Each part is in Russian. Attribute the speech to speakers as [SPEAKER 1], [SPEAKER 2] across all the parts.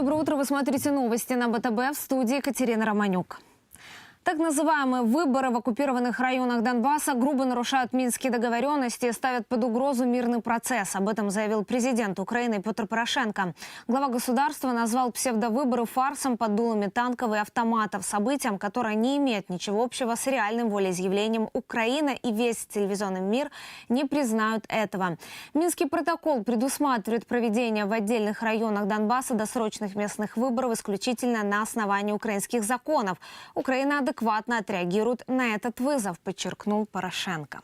[SPEAKER 1] Доброе утро. Вы смотрите новости на БТБ в студии Екатерина Романюк. Так называемые выборы в оккупированных районах Донбасса грубо нарушают минские договоренности и ставят под угрозу мирный процесс. Об этом заявил президент Украины Петр Порошенко. Глава государства назвал псевдовыборы фарсом под дулами танков и автоматов, событием, которое не имеет ничего общего с реальным волеизъявлением Украины и весь телевизионный мир не признают этого. Минский протокол предусматривает проведение в отдельных районах Донбасса досрочных местных выборов исключительно на основании украинских законов. Украина адекватно отреагирует на этот вызов, подчеркнул Порошенко.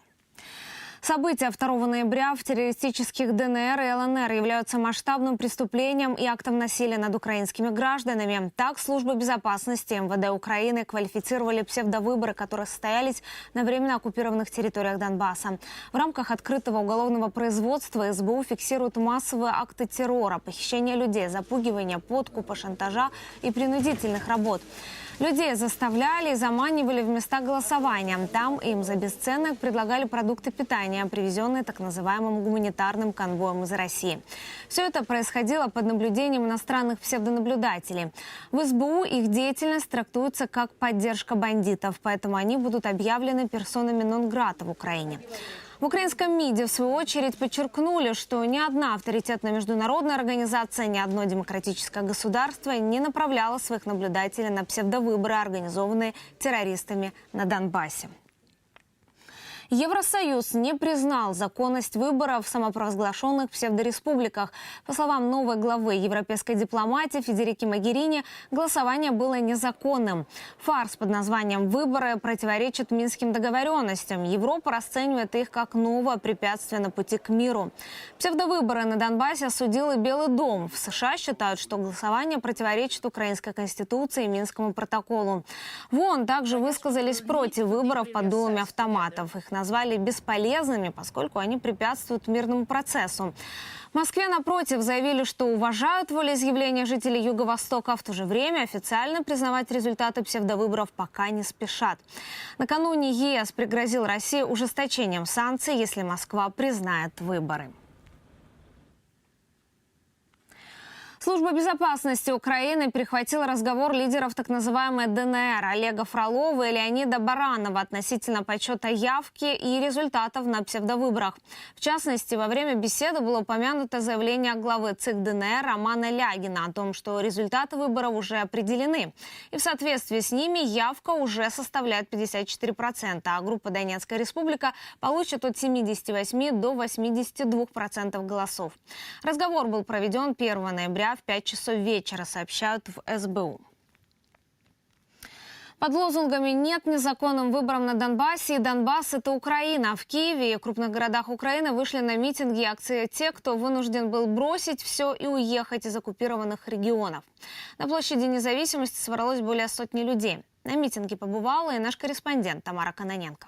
[SPEAKER 1] События 2 ноября в террористических ДНР и ЛНР являются масштабным преступлением и актом насилия над украинскими гражданами. Так, служба безопасности МВД Украины квалифицировали псевдовыборы, которые состоялись на временно оккупированных территориях Донбасса. В рамках открытого уголовного производства СБУ фиксируют массовые акты террора, похищение людей, запугивание, подкупа, шантажа и принудительных работ. Людей заставляли и заманивали в места голосования. Там им за бесценок предлагали продукты питания, привезенные так называемым гуманитарным конвоем из России. Все это происходило под наблюдением иностранных псевдонаблюдателей. В СБУ их деятельность трактуется как поддержка бандитов, поэтому они будут объявлены персонами нон-грата в Украине. В украинском МИДе, в свою очередь, подчеркнули, что ни одна авторитетная международная организация, ни одно демократическое государство не направляло своих наблюдателей на псевдовыборы, организованные террористами на Донбассе. Евросоюз не признал законность выборов в самопровозглашенных псевдореспубликах. По словам новой главы европейской дипломатии Федерики Магерини, голосование было незаконным. Фарс под названием «Выборы» противоречит минским договоренностям. Европа расценивает их как новое препятствие на пути к миру. Псевдовыборы на Донбассе осудил и Белый дом. В США считают, что голосование противоречит украинской конституции и Минскому протоколу. ВОН также высказались против выборов под дулами автоматов. Их назвали бесполезными, поскольку они препятствуют мирному процессу. В Москве, напротив, заявили, что уважают волеизъявления жителей Юго-Востока. В то же время официально признавать результаты псевдовыборов пока не спешат. Накануне ЕС пригрозил России ужесточением санкций, если Москва признает выборы. Служба безопасности Украины перехватила разговор лидеров так называемой ДНР Олега Фролова и Леонида Баранова относительно подсчета явки и результатов на псевдовыборах. В частности, во время беседы было упомянуто заявление главы ЦИК ДНР Романа Лягина о том, что результаты выборов уже определены. И в соответствии с ними явка уже составляет 54%, а группа Донецкая республика получит от 78 до 82% голосов. Разговор был проведен 1 ноября в 5 часов вечера, сообщают в СБУ. Под лозунгами «Нет незаконным выборам на Донбассе» и «Донбасс – это Украина» в Киеве и крупных городах Украины вышли на митинги и акции те, кто вынужден был бросить все и уехать из оккупированных регионов. На площади независимости собралось более сотни людей. На митинге побывала и наш корреспондент Тамара Каноненко.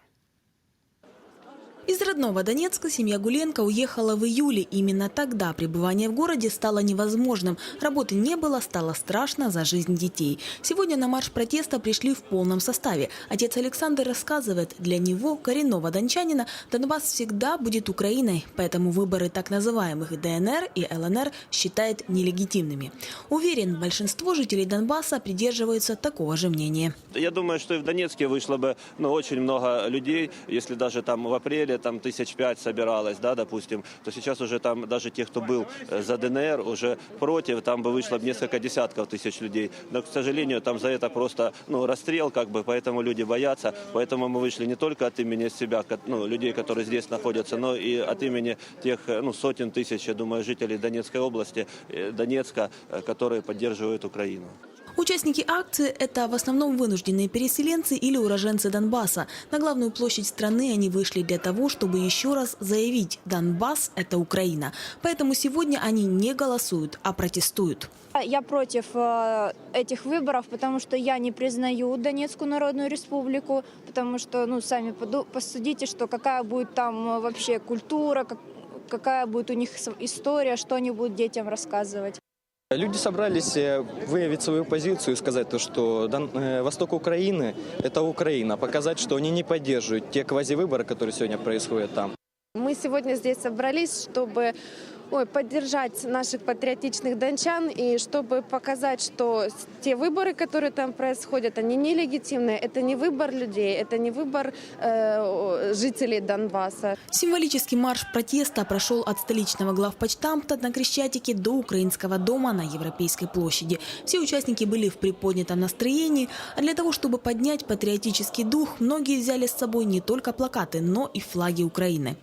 [SPEAKER 2] Из родного Донецка семья Гуленко уехала в июле. Именно тогда пребывание в городе стало невозможным. Работы не было, стало страшно за жизнь детей. Сегодня на марш протеста пришли в полном составе. Отец Александр рассказывает, для него, коренного дончанина, Донбасс всегда будет Украиной, поэтому выборы так называемых ДНР и ЛНР считает нелегитимными. Уверен, большинство жителей Донбасса придерживаются такого же мнения.
[SPEAKER 3] Я думаю, что и в Донецке вышло бы ну, очень много людей, если даже там в апреле там тысяч пять собиралось, да, допустим, то сейчас уже там даже те, кто был э, за ДНР, уже против, там бы вышло несколько десятков тысяч людей. Но, к сожалению, там за это просто ну, расстрел, как бы, поэтому люди боятся. Поэтому мы вышли не только от имени себя, ну, людей, которые здесь находятся, но и от имени тех э, ну, сотен тысяч, я думаю, жителей Донецкой области, э, Донецка, которые поддерживают Украину.
[SPEAKER 2] Участники акции – это в основном вынужденные переселенцы или уроженцы Донбасса. На главную площадь страны они вышли для того, чтобы еще раз заявить – Донбасс – это Украина. Поэтому сегодня они не голосуют, а протестуют.
[SPEAKER 4] Я против э, этих выборов, потому что я не признаю Донецкую Народную Республику, потому что, ну, сами посудите, что какая будет там э, вообще культура, какая будет у них история, что они будут детям рассказывать.
[SPEAKER 5] Люди собрались э, выявить свою позицию и сказать, то, что э, восток Украины – это Украина, показать, что они не поддерживают те квазивыборы, которые сегодня происходят там.
[SPEAKER 6] Мы сегодня здесь собрались, чтобы ой, поддержать наших патриотичных дончан и чтобы показать, что те выборы, которые там происходят, они нелегитимные. Это не выбор людей, это не выбор э, жителей Донбасса.
[SPEAKER 2] Символический марш протеста прошел от столичного главпочтамта на Крещатике до Украинского дома на Европейской площади. Все участники были в приподнятом настроении, а для того, чтобы поднять патриотический дух, многие взяли с собой не только плакаты, но и флаги Украины.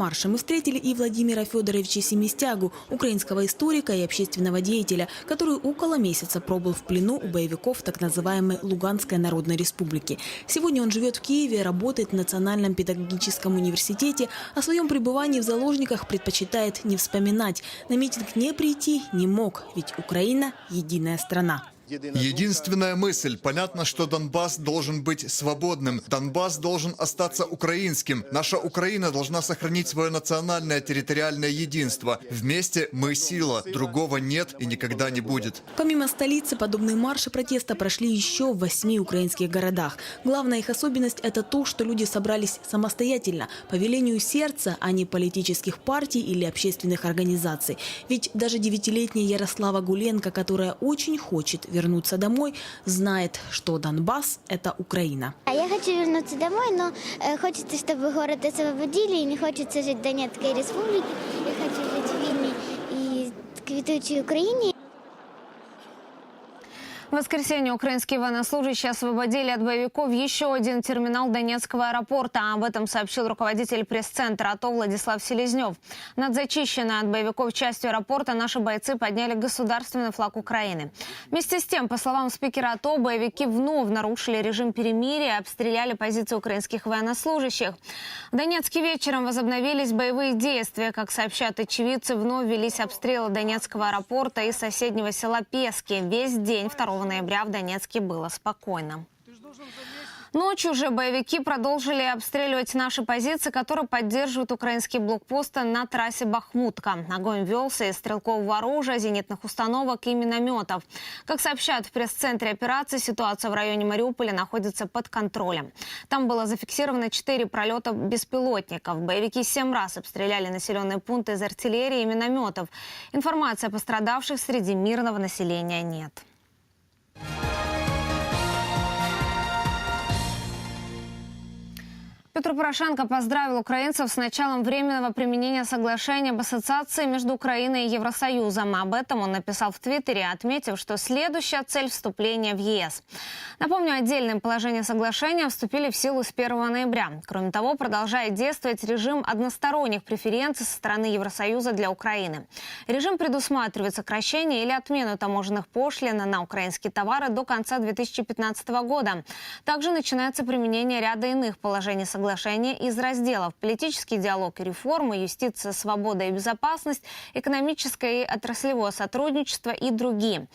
[SPEAKER 2] Марше мы встретили и Владимира Федоровича Семистягу, украинского историка и общественного деятеля, который около месяца пробыл в плену у боевиков так называемой Луганской Народной Республики. Сегодня он живет в Киеве, работает в Национальном педагогическом университете. О своем пребывании в заложниках предпочитает не вспоминать. На митинг не прийти не мог, ведь Украина – единая страна.
[SPEAKER 7] Единственная мысль. Понятно, что Донбасс должен быть свободным. Донбасс должен остаться украинским. Наша Украина должна сохранить свое национальное территориальное единство. Вместе мы сила. Другого нет и никогда не будет.
[SPEAKER 2] Помимо столицы, подобные марши протеста прошли еще в восьми украинских городах. Главная их особенность – это то, что люди собрались самостоятельно, по велению сердца, а не политических партий или общественных организаций. Ведь даже девятилетняя Ярослава Гуленко, которая очень хочет вернуться домой, знает, что Донбасс – это Украина.
[SPEAKER 8] А я хочу вернуться домой, но э, хочется, чтобы город освободили, и не хочется жить в Донецкой республике. Я хочу жить в вільній и квітучій Украине.
[SPEAKER 1] В воскресенье украинские военнослужащие освободили от боевиков еще один терминал Донецкого аэропорта. Об этом сообщил руководитель пресс-центра АТО Владислав Селезнев. Над зачищенной от боевиков частью аэропорта наши бойцы подняли государственный флаг Украины. Вместе с тем, по словам спикера АТО, боевики вновь нарушили режим перемирия и обстреляли позиции украинских военнослужащих. В Донецке вечером возобновились боевые действия. Как сообщают очевидцы, вновь велись обстрелы Донецкого аэропорта и соседнего села Пески. Весь день 2 ноября в Донецке было спокойно. Ночью же боевики продолжили обстреливать наши позиции, которые поддерживают украинские блокпосты на трассе Бахмутка. Огонь велся из стрелкового оружия, зенитных установок и минометов. Как сообщают в пресс-центре операции, ситуация в районе Мариуполя находится под контролем. Там было зафиксировано 4 пролета беспилотников. Боевики семь раз обстреляли населенные пункты из артиллерии и минометов. Информации о пострадавших среди мирного населения нет. Bye. Петр Порошенко поздравил украинцев с началом временного применения соглашения об ассоциации между Украиной и Евросоюзом. Об этом он написал в Твиттере, отметив, что следующая цель вступления в ЕС. Напомню, отдельные положения соглашения вступили в силу с 1 ноября. Кроме того, продолжает действовать режим односторонних преференций со стороны Евросоюза для Украины. Режим предусматривает сокращение или отмену таможенных пошлин на украинские товары до конца 2015 года. Также начинается применение ряда иных положений соглашения из разделов «Политический диалог и реформы», «Юстиция, свобода и безопасность», «Экономическое и отраслевое сотрудничество» и другие.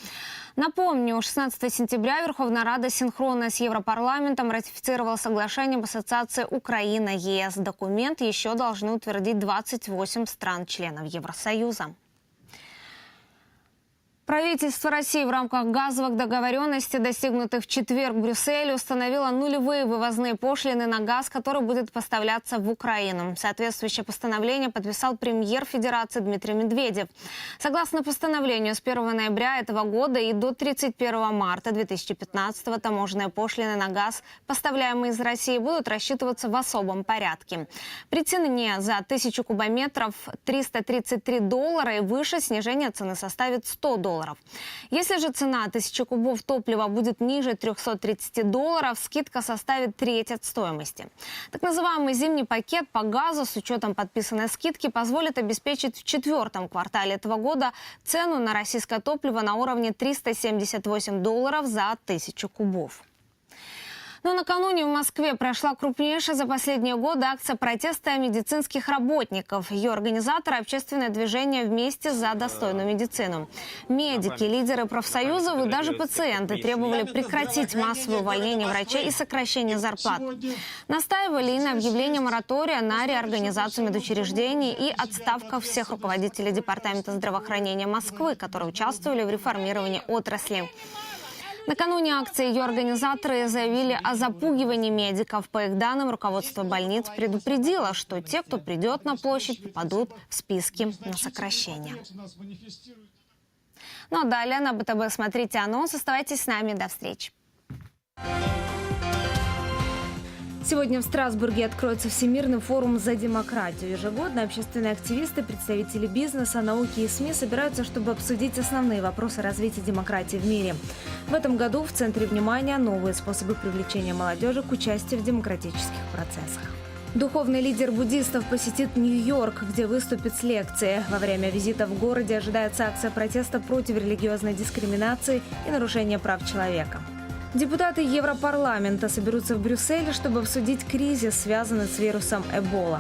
[SPEAKER 1] Напомню, 16 сентября Верховная Рада синхронно с Европарламентом ратифицировала соглашение об ассоциации Украина-ЕС. Документ еще должны утвердить 28 стран-членов Евросоюза. Правительство России в рамках газовых договоренностей, достигнутых в четверг в Брюсселе, установило нулевые вывозные пошлины на газ, который будет поставляться в Украину. Соответствующее постановление подписал премьер Федерации Дмитрий Медведев. Согласно постановлению, с 1 ноября этого года и до 31 марта 2015 таможенные пошлины на газ, поставляемые из России, будут рассчитываться в особом порядке. При цене за тысячу кубометров 333 доллара и выше снижение цены составит 100 долларов. Если же цена 1000 кубов топлива будет ниже 330 долларов, скидка составит треть от стоимости. Так называемый зимний пакет по газу с учетом подписанной скидки позволит обеспечить в четвертом квартале этого года цену на российское топливо на уровне 378 долларов за 1000 кубов. Но накануне в Москве прошла крупнейшая за последние годы акция протеста медицинских работников. Ее организаторы – общественное движение «Вместе за достойную медицину». Медики, лидеры профсоюзов и даже пациенты требовали прекратить массовое увольнение врачей и сокращение зарплат. Настаивали и на объявлении моратория на реорганизацию медучреждений и отставка всех руководителей Департамента здравоохранения Москвы, которые участвовали в реформировании отрасли. Накануне акции ее организаторы заявили о запугивании медиков. По их данным, руководство больниц предупредило, что те, кто придет на площадь, попадут в списки на сокращение. Ну а далее на БТБ смотрите анонс. Оставайтесь с нами. До встречи. Сегодня в Страсбурге откроется Всемирный форум за демократию. Ежегодно общественные активисты, представители бизнеса, науки и СМИ собираются, чтобы обсудить основные вопросы развития демократии в мире. В этом году в центре внимания новые способы привлечения молодежи к участию в демократических процессах. Духовный лидер буддистов посетит Нью-Йорк, где выступит с лекцией. Во время визита в городе ожидается акция протеста против религиозной дискриминации и нарушения прав человека. Депутаты Европарламента соберутся в Брюсселе, чтобы обсудить кризис, связанный с вирусом Эбола.